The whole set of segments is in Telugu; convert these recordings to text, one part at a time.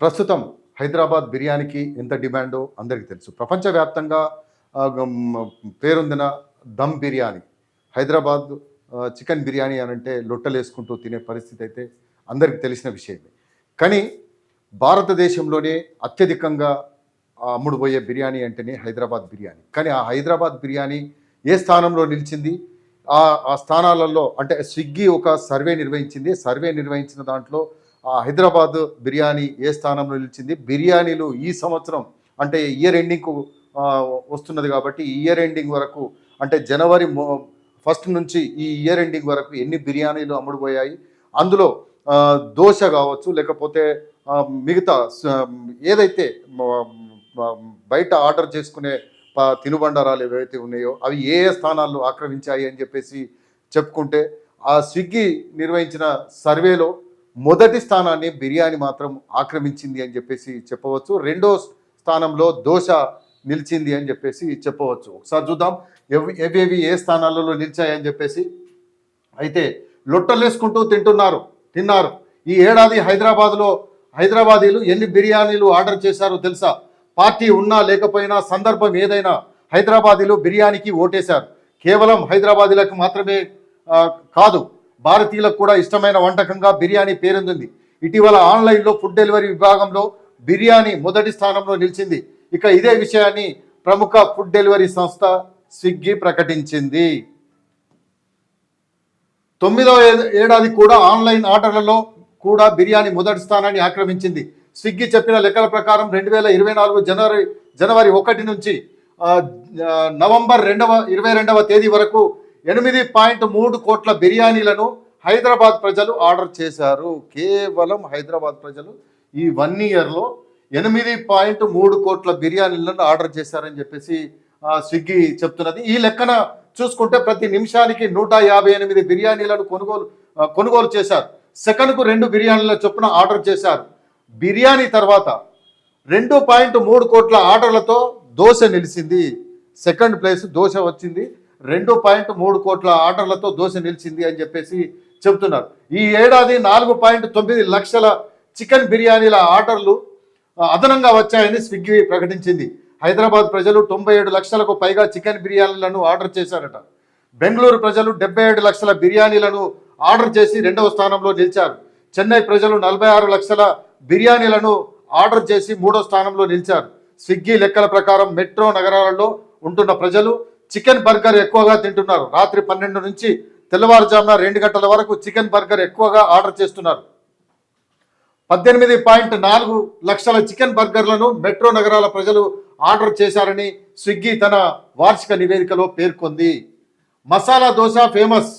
ప్రస్తుతం హైదరాబాద్ బిర్యానీకి ఎంత డిమాండో అందరికీ తెలుసు. ప్రపంచవ్యాప్తంగా పేరొందిన దమ్ బిర్యానీ హైదరాబాద్ చికెన్ బిర్యానీ అని అంటే లొట్టలేసుకుంటూ తినే పరిస్థితి అయితే అందరికీ తెలిసిన విషయమే. కానీ భారతదేశంలోనే అత్యధికంగా అమ్ముడుపోయే బిర్యానీ అంటేనే హైదరాబాద్ బిర్యానీ. కానీ ఆ హైదరాబాద్ బిర్యానీ ఏ స్థానంలో నిలిచింది? ఆ ఆ స్థానాలలో అంటే స్విగ్గీ ఒక సర్వే నిర్వహించింది. సర్వే నిర్వహించిన దాంట్లో హైదరాబాద్ బిర్యానీ ఏ స్థానంలో నిలిచింది? బిర్యానీలు ఈ సంవత్సరం అంటే ఇయర్ ఎండింగ్కు వస్తున్నది కాబట్టి ఈ ఇయర్ ఎండింగ్ వరకు అంటే జనవరి ఫస్ట్ నుంచి ఈ ఇయర్ ఎండింగ్ వరకు ఎన్ని బిర్యానీలు అమ్ముడుపోయాయి? అందులో దోశ కావచ్చు లేకపోతే మిగతా ఏదైతే బయట ఆర్డర్ చేసుకునే ప- తినుబండారాలు ఏవైతే ఉన్నాయో అవి ఏ ఏ స్థానాల్లో ఆక్రమించాయి అని చెప్పేసి చెప్పుకుంటే ఆ స్విగ్గీ నిర్వహించిన సర్వేలో మొదటి స్థానాన్ని బిర్యానీ మాత్రం ఆక్రమించింది అని చెప్పేసి చెప్పవచ్చు. రెండో స్థానంలో దోశ నిలిచింది అని చెప్పేసి చెప్పవచ్చు. ఒకసారి చూద్దాం. ఎవి ఎవేవి ఏ స్థానాలలో నిలిచాయని చెప్పేసి. అయితే లొట్టలేసుకుంటూ తింటున్నారు. తిన్నారు. ఈ ఏడాది హైదరాబాద్లో హైదరాబాదీలు ఎన్ని బిర్యానీలు ఆర్డర్ చేశారో తెలుసా? పార్టీ ఉన్నా లేకపోయినా సందర్భం ఏదైనా హైదరాబాదీలు బిర్యానీకి ఓటేశారు. కేవలం హైదరాబాదీలకు మాత్రమే కాదు. భారతీయులకు కూడా ఇష్టమైన వంటకంగా బిర్యానీ పేరొందింది. ఇటీవల ఆన్లైన్లో ఫుడ్ డెలివరీ విభాగంలో బిర్యానీ మొదటి స్థానంలో నిలిచింది. ఇక ఇదే విషయాన్ని ప్రముఖ ఫుడ్ డెలివరీ సంస్థ స్విగ్గీ ప్రకటించింది. తొమ్మిదవ ఏ- ఏడాది కూడా ఆన్లైన్ ఆర్డర్లలో కూడా బిర్యానీ మొదటి స్థానాన్ని ఆక్రమించింది. స్విగ్గీ చెప్పిన లెక్కల ప్రకారం రెండు వేల ఇరవై నాలుగు జనవరి జనవరి ఒకటి నుంచి నవంబర్ రెండవ ఇరవై రెండవ తేదీ వరకు ఎనిమిది పాయింట్ మూడు కోట్ల బిర్యానీలను హైదరాబాద్ ప్రజలు ఆర్డర్ చేశారు. కేవలం హైదరాబాద్ ప్రజలు ఈ వన్ ఇయర్లో ఎనిమిది పాయింట్ మూడు కోట్ల బిర్యానీలను ఆర్డర్ చేశారని చెప్పేసి స్విగ్గీ చెప్తున్నది. ఈ లెక్కన చూసుకుంటే ప్రతి నిమిషానికి నూట యాభై ఎనిమిది బిర్యానీలను కొనుగోలు కొనుగోలు చేశారు. సెకండ్కు రెండు బిర్యానీల చొప్పున ఆర్డర్ చేశారు. బిర్యానీ తర్వాత రెండు పాయింట్ మూడు కోట్ల ఆర్డర్లతో దోశ నిలిచింది. సెకండ్ ప్లేస్ దోశ వచ్చింది. రెండు పాయింట్ మూడు కోట్ల ఆర్డర్లతో దోశ నిలిచింది అని చెప్పేసి చెబుతున్నారు. ఈ ఏడాది నాలుగు పాయింట్ తొమ్మిది లక్షల చికెన్ బిర్యానీల ఆర్డర్లు అదనంగా వచ్చాయని స్విగ్గీ ప్రకటించింది. హైదరాబాద్ ప్రజలు తొంభై ఏడు లక్షలకు పైగా చికెన్ బిర్యానీలను ఆర్డర్ చేశారట. బెంగళూరు ప్రజలు డెబ్బై ఏడు లక్షల బిర్యానీలను ఆర్డర్ చేసి రెండవ స్థానంలో నిలిచారు. చెన్నై ప్రజలు నలభై ఆరు లక్షల బిర్యానీలను ఆర్డర్ చేసి మూడో స్థానంలో నిలిచారు. స్విగ్గీ లెక్కల ప్రకారం మెట్రో నగరాలలో ఉంటున్న ప్రజలు చికెన్ బర్గర్ ఎక్కువగా తింటున్నారు. రాత్రి పన్నెండు నుంచి తెల్లవారుజామున రెండు గంటల వరకు చికెన్ బర్గర్ ఎక్కువగా ఆర్డర్ చేస్తున్నారు. పద్దెనిమిది పాయింట్ నాలుగు లక్షల చికెన్ బర్గర్లను మెట్రో నగరాల ప్రజలు ఆర్డర్ చేశారని స్విగ్గీ తన వార్షిక నివేదికలో పేర్కొంది. మసాలా దోశ ఫేమస్.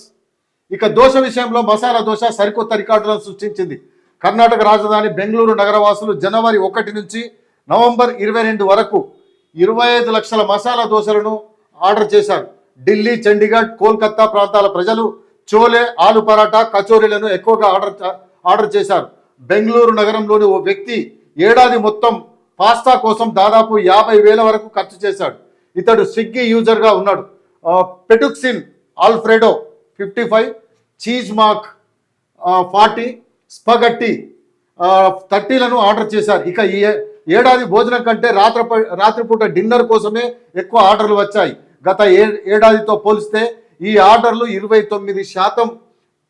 ఇక దోశ విషయంలో మసాలా దోశ సరికొత్త రికార్డులను సృష్టించింది. కర్ణాటక రాజధాని బెంగళూరు నగరవాసులు జనవరి ఒకటి నుంచి నవంబర్ ఇరవై రెండు వరకు ఇరవై ఐదు లక్షల మసాలా దోశలను ఆర్డర్ చేశారు. ఢిల్లీ చండీగఢ్ కోల్కత్తా ప్రాంతాల ప్రజలు చోలే ఆలు పరాటా కచోరీలను ఎక్కువగా ఆర్డర్ ఆర్డర్ చేశారు. బెంగళూరు నగరంలోని ఓ వ్యక్తి ఏడాది మొత్తం పాస్తా కోసం దాదాపు యాభై వేల వరకు ఖర్చు చేశాడు. ఇతడు స్విగ్గీ యూజర్గా ఉన్నాడు. Fettuccine alfredo fifty five cheese mac forty spaghetti థర్టీలను order చేశారు. ఇక ఈ ఏ- ఏడాది భోజనం కంటే రాత్రి రాత్రిపూట డిన్నర్ కోసమే ఎక్కువ ఆర్డర్లు వచ్చాయి. గత ఏ ఏడాదితో పోలిస్తే ఈ ఆర్డర్లు ఇరవై తొమ్మిది శాతం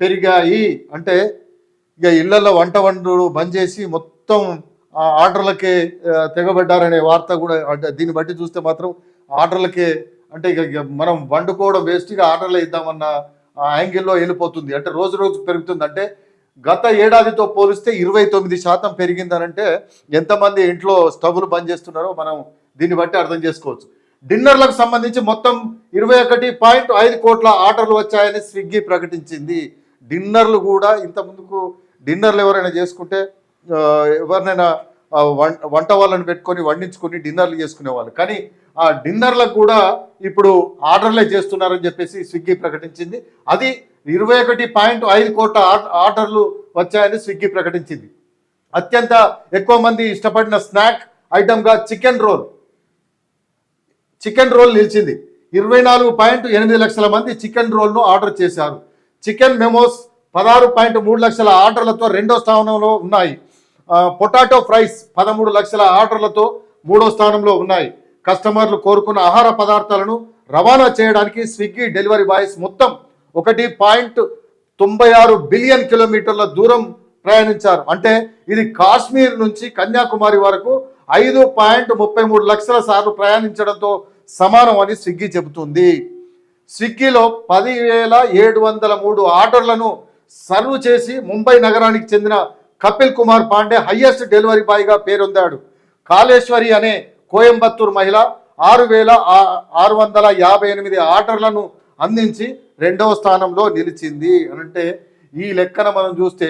పెరిగాయి. అంటే ఇక ఇళ్ళలో వంట వండు బంద్ చేసి మొత్తం ఆ ఆర్డర్లకే తెగబడ్డారనే వార్త కూడా దీన్ని బట్టి చూస్తే మాత్రం ఆర్డర్లకే అంటే ఇక మనం వండుకోవడం వేస్ట్గా ఆర్డర్లు ఇద్దామన్న ఆ యాంగిల్లో వెళ్ళిపోతుంది. అంటే రోజు రోజు పెరుగుతుంది. అంటే గత ఏడాదితో పోలిస్తే ఇరవై తొమ్మిది శాతం పెరిగిందనంటే ఎంతమంది ఇంట్లో స్టవ్లు బంద్ చేస్తున్నారో మనం దీన్ని బట్టి అర్థం చేసుకోవచ్చు. డిన్నర్లకు సంబంధించి మొత్తం ఇరవై ఒకటి పాయింట్ ఐదు కోట్ల ఆర్డర్లు వచ్చాయని స్విగ్గీ ప్రకటించింది. డిన్నర్లు కూడా ఇంత ముందుకు డిన్నర్లు ఎవరైనా చేసుకుంటే ఎవరినైనా వంట వాళ్ళని పెట్టుకొని వండించుకొని డిన్నర్లు చేసుకునేవాళ్ళు. కానీ ఆ డిన్నర్లకు కూడా ఇప్పుడు ఆర్డర్లే చేస్తున్నారని చెప్పేసి స్విగ్గీ ప్రకటించింది. అది ఇరవై ఒకటి పాయింట్ ఐదు కోట్ల ఆర్- ఆర్డర్లు వచ్చాయని స్విగ్గీ ప్రకటించింది. అత్యంత ఎక్కువ మంది ఇష్టపడిన స్నాక్ ఐటమ్గా చికెన్ రోల్. చికెన్ రోల్ నిలిచింది. ఇరవై నాలుగు పాయింట్ ఎనిమిది లక్షల మంది చికెన్ రోల్ను ఆర్డర్ చేశారు. చికెన్ మెమోస్ పదహారు పాయింట్ మూడు లక్షల ఆర్డర్లతో రెండో స్థానంలో ఉన్నాయి. పొటాటో ఫ్రైస్ పదమూడు లక్షల ఆర్డర్లతో మూడో స్థానంలో ఉన్నాయి. కస్టమర్లు కోరుకున్న ఆహార పదార్థాలను రవాణా చేయడానికి స్విగ్గీ డెలివరీ బాయ్స్ మొత్తం ఒకటి పాయింట్ తొంభై ఆరు బిలియన్ కిలోమీటర్ల దూరం ప్రయాణించారు. అంటే ఇది కాశ్మీర్ నుంచి కన్యాకుమారి వరకు ఐదు పాయింట్ ముప్పై మూడు లక్షల సార్లు ప్రయాణించడంతో సమానం అని స్విగ్గీ చెబుతుంది. స్విగ్గీలో పదివేల ఏడు వందల మూడు ఆర్డర్లను సర్వ్ చేసి ముంబై నగరానికి చెందిన కపిల్ కుమార్ పాండే హయ్యెస్ట్ డెలివరీ బాయ్గా పేరొందాడు. కాళేశ్వరి అనే కోయంబత్తూర్ మహిళ ఆరు వేల ఆరు వందల యాభై ఎనిమిది ఆర్డర్లను అందించి రెండవ స్థానంలో నిలిచింది. అంటే ఈ లెక్కన మనం చూస్తే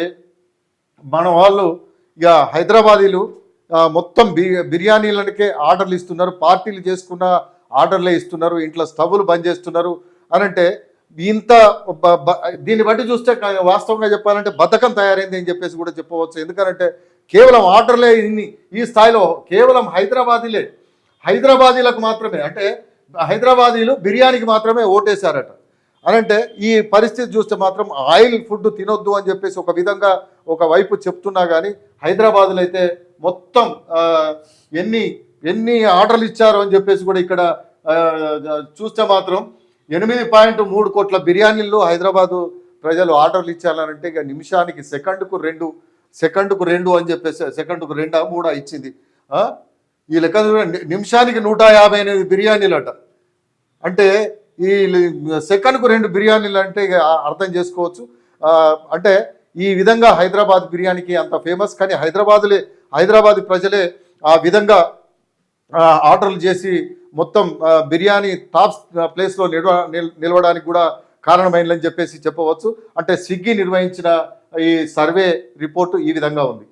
మన వాళ్ళు ఇక హైదరాబాదీలు మొత్తం బి బిర్యానీలకే ఆర్డర్లు ఇస్తున్నారు. పార్టీలు చేసుకున్న ఆర్డర్లే ఇస్తున్నారు ఇంట్లో స్టవ్లు బంద్ చేస్తున్నారు అని అంటే ఇంత దీన్ని బట్టి చూస్తే వాస్తవంగా చెప్పాలంటే బద్ధకం తయారైంది అని చెప్పేసి కూడా చెప్పవచ్చు. ఎందుకంటే కేవలం ఆర్డర్లే ఇన్ని ఈ స్థాయిలో కేవలం హైదరాబాదీలే. హైదరాబాదీలకు మాత్రమే అంటే హైదరాబాదీలు బిర్యానీకి మాత్రమే ఓటేశారట. అనంటే ఈ పరిస్థితి చూస్తే మాత్రం ఆయిల్ ఫుడ్ తినొద్దు అని చెప్పేసి ఒక విధంగా ఒక వైపు చెప్తున్నా కానీ హైదరాబాద్లో అయితే మొత్తం ఎన్ని ఎన్ని ఆర్డర్లు ఇచ్చారు అని చెప్పేసి కూడా ఇక్కడ చూస్తే మాత్రం ఎనిమిది పాయింట్ మూడు కోట్ల బిర్యానీలు హైదరాబాదు ప్రజలు ఆర్డర్లు ఇచ్చారంటే ఇక నిమిషానికి సెకండ్కు రెండు సెకండ్కు రెండు అని చెప్పేసి సెకండ్కు రెండా మూడా ఇచ్చింది. ఈ లెక్క చూడండి, నిమిషానికి నూట యాభై ఎనిమిది బిర్యానీలట. అంటే ఈ సెకండ్కు రెండు బిర్యానీలు అంటే ఇక అర్థం చేసుకోవచ్చు. అంటే ఈ విధంగా హైదరాబాద్ బిర్యానీకి అంత ఫేమస్ కానీ హైదరాబాద్లే హైదరాబాద్ ప్రజలే ఆ విధంగా ఆర్డర్లు చేసి మొత్తం బిర్యానీ టాప్ ప్లేస్లో నిల్వ నిల్- నిలవడానికి కూడా కారణమైందని చెప్పేసి చెప్పవచ్చు. అంటే స్విగ్గీ నిర్వహించిన ఈ సర్వే రిపోర్టు ఈ విధంగా ఉంది.